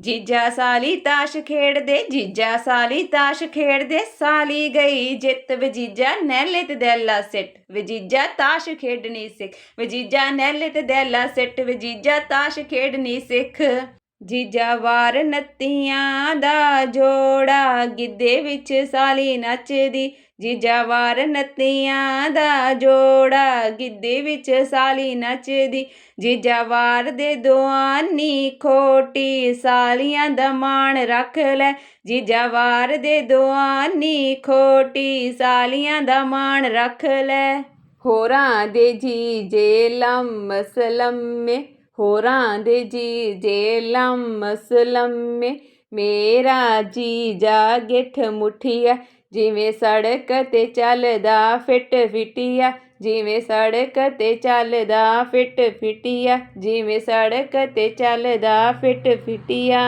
ਜੀਜਾ ਸਾਲੀ ਤਾਸ਼ ਖੇਡਦੇ, ਜੀਜਾ ਸਾਲੀ ਤਾਸ਼ ਖੇਡਦੇ, ਸਾਲੀ ਗਈ ਜਿੱਤ। ਵਜੀਜਾ ਨੈਲੇ ਤੇ ਦੈਲਾ ਸਿੱਟ, ਵਜੀਜਾ ਤਾਸ਼ ਖੇਡਣੀ ਸਿੱਖ। ਵਜੀਜਾ ਨੈਲੇ ਤੇ ਦੈਲਾ ਸਿੱਟ, ਵਜੀਜਾ ਤਾਸ਼ ਖੇਡਣੀ ਸਿੱਖ। ਜੀਜਾ ਵਾਰ ਨੱਤੀਆਂ ਦਾ ਜੋੜਾ, ਗਿੱਧੇ ਵਿੱਚ ਸਾਲੀ ਨੱਚਦੀ। ਜੀਜਾ ਵਾਰ ਨੱਤੀਆਂ ਦਾ ਜੋੜਾ, ਗਿੱਧੇ ਵਿੱਚ ਸਾਲੀ ਨੱਚਦੀ। ਜੀਜਾ ਵਾਰ ਦੇ ਦੁਆਨੀ ਖੋਟੀ, ਸਾਲੀਆਂ ਦਾ ਮਾਣ ਰੱਖ ਲੈ। ਜੀਜਾ ਵਾਰ ਦੇ ਦੁਆਨੀ ਖੋਟੀ, ਸਾਲੀਆਂ ਦਾ ਮਾਣ ਰੱਖ ਲੈ। ਹੋਰਾਂ ਦੇ ਜੀ ਜੇ ਲੰਮ ਸਲਮੇ ਹੋਰਾਂ ਦੇ ਜੀ ਜੇ ਲੰਮ ਸਲਮੇ, ਮੇਰਾ ਜੀ ਜਾ ਗਿੱਠ ਮੁੱਠੀਆ। ਜਿਵੇਂ ਸੜਕ ਤੇ ਚੱਲਦਾ ਫਿੱਟ ਫਿਟੀਆ, ਜਿਵੇਂ ਸੜਕ ਤੇ ਚੱਲਦਾ ਫਿੱਟ ਫਿਟੀਆ, ਜਿਵੇਂ ਸੜਕ ਤੇ ਚੱਲਦਾ ਫਿੱਟ ਫਿਟੀਆ।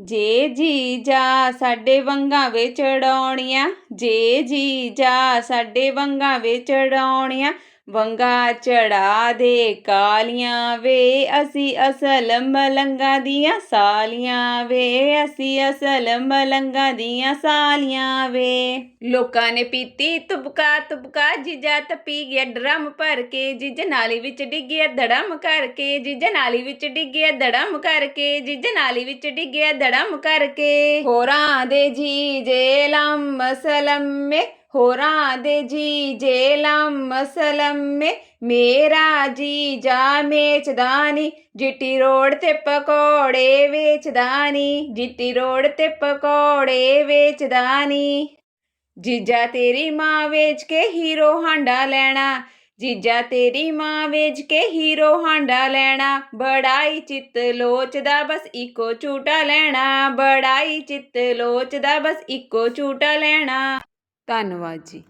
ਜੇ ਜੀ ਜਾ ਸਾਡੇ ਵੰਗਾਂ ਵਿੱਚ ਚੜਾਉਣੀਆਂ ਜੇ ਜੀ ਜਾ ਸਾਡੇ ਵੰਗਾਂ ਵਿੱਚ ਚੜਾਉਣੀਆਂ ਵੰਗਾ ਚੜਾ ਦੇ ਕਾਲੀਆਂ ਵੇ, ਅਸੀਂ ਅਸਲ ਮਲੰਗਾ ਦੀਆਂ ਸਾਲੀਆਂ ਵੇ, ਅਸੀਂ ਅਸਲ ਮਲੰਗਾ ਦੀਆਂ ਸਾਲੀਆਂ ਵੇ। ਲੋਕਾਂ ਨੇ ਪੀਤੀ ਤੁਬਕਾ ਤੁਬਕਾ, ਜੀਜਾ ਤਪੀ ਗਿਆ ਡਰਮ ਭਰ ਕੇ, ਜਿਜ ਨਾਲੀ ਵਿੱਚ ਡਿੱਗਿਆ ਧੜਮ ਕਰਕੇ, ਜੀਜ ਨਾਲੀ ਵਿੱਚ ਡਿੱਗਿਆ ਧੜਮ ਕਰਕੇ, ਜਿਜ ਨਾਲੀ ਵਿੱਚ ਡਿੱਗਿਆ ਧੜਮ ਕਰਕੇ। ਹੋਰਾਂ ਦੇ ਜੀ ਜੇ ਲੰਮ ਸਲਮੇ ਹੋਰਾਂ ਦੇ ਜੀ ਜੇ ਲੰਮ ਸਲਮੇ ਮੇਰਾ ਜੀ ਜਾ ਮੇਚਦਾ ਜਿੱਟੀ ਰੋਡ ਤੇ ਪਕੌੜੇ ਵੇਚਦਾਨੀ ਜਿੱਟੀ ਰੋਡ ਤੇ ਪਕੌੜੇ ਵੇਚਦਾਨੀ ਜੀਜਾ ਤੇਰੀ ਮਾਂ ਵੇਚ ਕੇ ਹੀਰੋ ਹਾਂਡਾ ਲੈਣਾ, ਜੀਜਾ ਤੇਰੀ ਮਾਂ ਵੇਚ ਕੇ ਹੀਰੋ ਹਾਂਡਾ ਲੈਣਾ। ਬੜਾਈ ਚਿੱਤ ਲੋਚਦਾ ਬਸ ਇੱਕੋ ਝੂਟਾ ਲੈਣਾ, ਬੜਾਈ ਚਿੱਤ ਲੋਚਦਾ ਬਸ ਇੱਕੋ ਝੂਟਾ ਲੈਣਾ। ਧੰਨਵਾਦ ਜੀ।